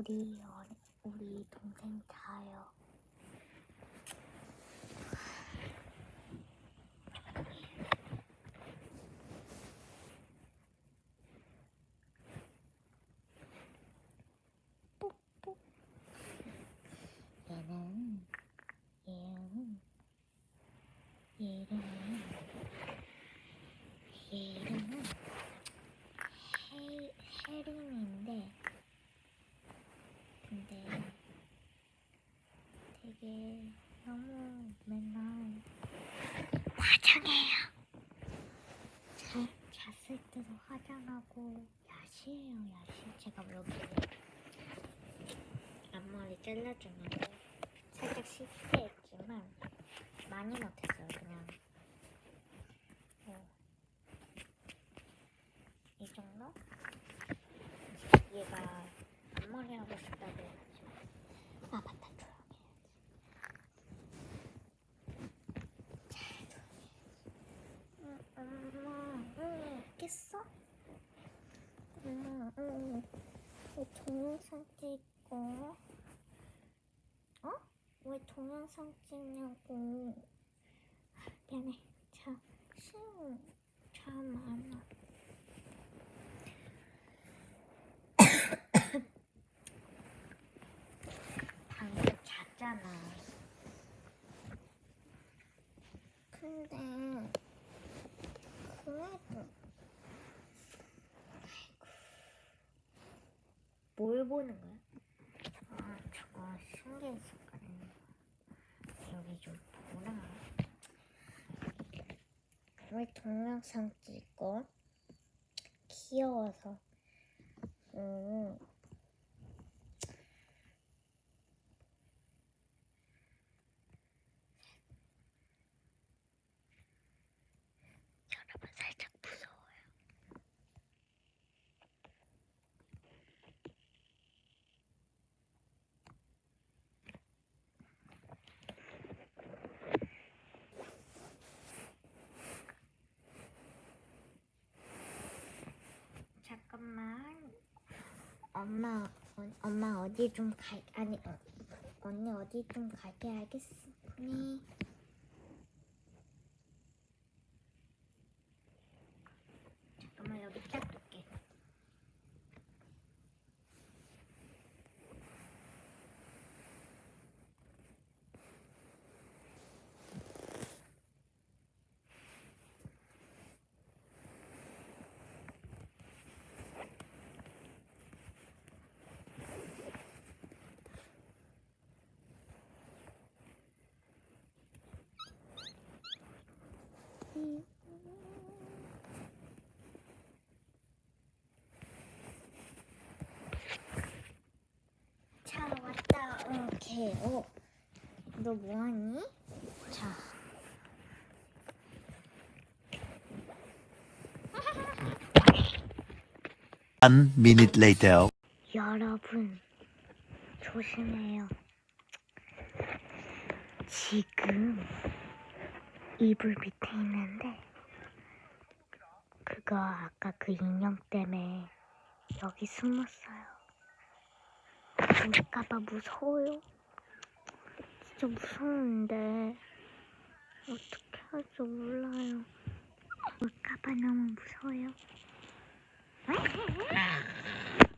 우리 어, 우리 동생 자요. 뽁뽁. 얘는 얘는 얘 이름은 얘 이름은 해 혜린인데 근데 되게 너무 맨날 화장해요. 자, 잤을 때도 화장하고 야시해요 야시. 제가 여기 앞머리 잘라주는데 살짝 실수했지만 많이 못했어요 그냥 어, 이 정도? 얘가 앞머리 하고 싶다고 해가지고 아 맞다 조용히 해야지 잘 조용히 해야지 응, 엄마 응 깼어? 엄마 응왜 동영상 찍고 어? 왜 동영상 찍냐고 아, 미안해 자참 많아 방금 잤잖아. 근데 그래도 아이고 뭘 보는 거야? 아 저거 신경 썼거든. 여기 좀 보라. 왜 동영상 찍고 귀여워서. 음. 여러분 살짝 무서워요. 잠깐만. 엄마, 어, 엄마 어디 좀 갈, 아니, 어, 언니 어디 좀 갈게. 잠깐만 여기 딱 둘게. 자 어. 너 뭐하니? 자. One minute later. 여러분 조심해요. 지금 이불 밑에 있는데 그거 아까 그 인형 때문에 여기 숨었어요. 다닐까봐 무서워요. 진짜 무서운데 어떻게 할지 몰라요. 올까봐 너무 무서워요. 아!